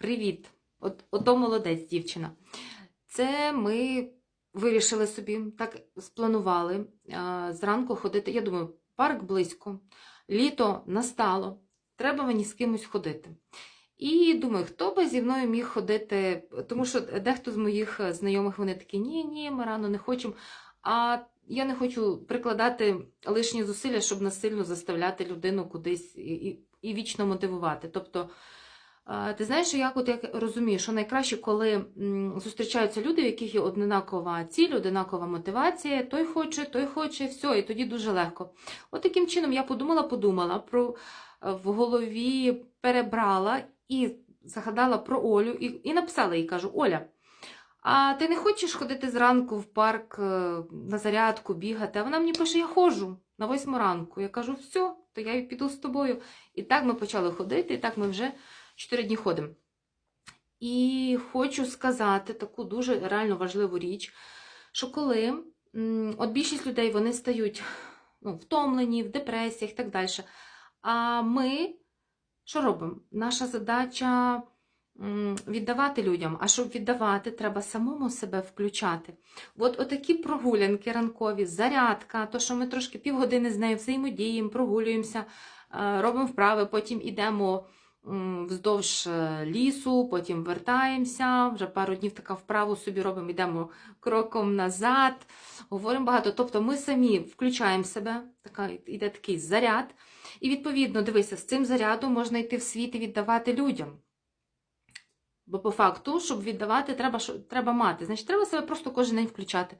Привіт! От, ото молодець, дівчина. Це ми вирішили собі, так спланували зранку ходити. Я думаю, парк близько, літо настало, треба мені з кимось ходити. І думаю, хто би зі мною міг ходити, тому що дехто з моїх е, знайомих вони такі, ні, ні, ми рано не хочемо. А я не хочу прикладати лишні зусилля, щоб насильно заставляти людину кудись і, і, і вічно мотивувати. Тобто, ти знаєш, як от я розумію, що найкраще, коли зустрічаються люди, у яких є однакова ціль, однакова мотивація, той хоче, той хоче, все, і тоді дуже легко. От таким чином я подумала, подумала про е, в голові перебрала і загадала про Олю, і, і написала їй, кажу: Оля. А ти не хочеш ходити зранку в парк е, на зарядку, бігати? А вона мені пише, я ходжу на восьму ранку. Я кажу, все, то я піду з тобою. І так ми почали ходити, і так ми вже чотири дні ходимо. І хочу сказати таку дуже реально важливу річ, що коли от більшість людей вони стають ну, втомлені, в депресіях і так далі. А ми що робимо? Наша задача віддавати людям, а щоб віддавати, треба самому себе включати. От отакі прогулянки ранкові, зарядка, то, що ми трошки півгодини з нею взаємодіємо, прогулюємося, е, робимо вправи, потім йдемо вздовж е, лісу, потім вертаємося, вже пару днів така вправу собі робимо, йдемо кроком назад, говоримо багато. Тобто ми самі включаємо себе, така, йде такий заряд. І відповідно, дивися, з цим зарядом можна йти в світ і віддавати людям. Бо по факту, щоб віддавати, треба, треба мати. Значить, треба себе просто кожен день включати.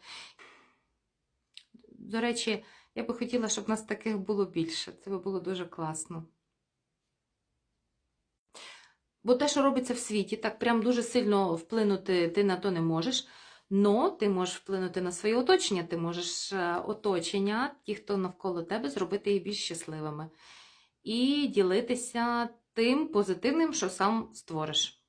До речі, я би хотіла, щоб нас таких було більше. Це би було дуже класно. Бо те, що робиться в світі, так прям дуже сильно вплинути ти на то не можеш. Но ти можеш вплинути на своє оточення, ти можеш е, оточення, ті, хто навколо тебе, зробити їх більш щасливими. І ділитися тим позитивним, що сам створиш.